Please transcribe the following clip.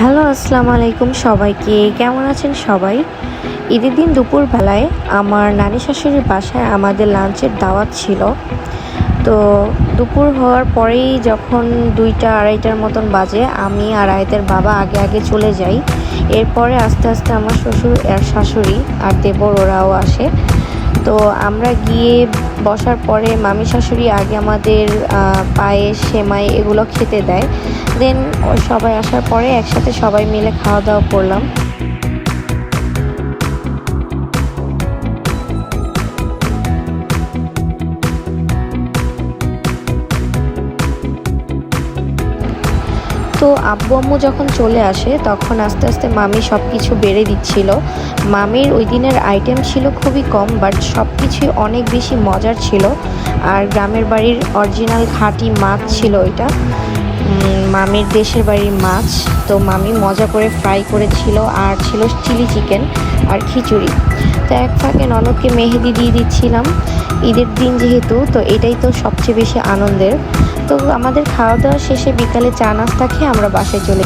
Hello, আসসালামু আলাইকুম সবাইকে। কেমন আছেন সবাই? ঈদের দিন দুপুরবেলায় আমার নানি শাশুড়ির বাসায় আমাদের লাঞ্চের দাওয়াত ছিল। তো দুপুর হওয়ার পরেই যখন দুইটা, আড়াইটার মতন বাজে, আমি আর আয়তের বাবা আগে আগে চলে যাই। এরপরে আস্তে আস্তে আমার শ্বশুর আর শাশুড়ি আর দেবর ওরাও আসে। তো আমরা গিয়ে বসার পরে মামি শাশুড়ি আগে আমাদের পায়ে সেমাই এগুলো খেতে দেয়। দেন সবাই আসার পরে একসাথে সবাই মিলে খাওয়া দাওয়া করলাম। তো আব্বু আম্মু যখন চলে আসে, তখন আস্তে আস্তে মামি সব কিছু বেড়ে দিচ্ছিল। মামির ওই দিনের আইটেম ছিল খুবই কম বাট সব কিছুই অনেক বেশি মজার ছিল। আর গ্রামের বাড়ির অরিজিনাল খাঁটি মাছ ছিল ওইটা। মামির দেশের বাড়ির মাছ। তো মামি মজা করে ফ্রাই করেছিল আর ছিল চিলি চিকেন আর খিচুড়ি। তো এক ফাঁকে ননদকে মেহেদি দিয়ে দিচ্ছিলাম। ঈদের দিন যেহেতু, তো এটাই তো সবচেয়ে বেশি আনন্দের। তো আমাদের খাওয়া দাওয়া শেষে বিকালে চা নাস্তা খেয়ে আমরা বাসায় চলে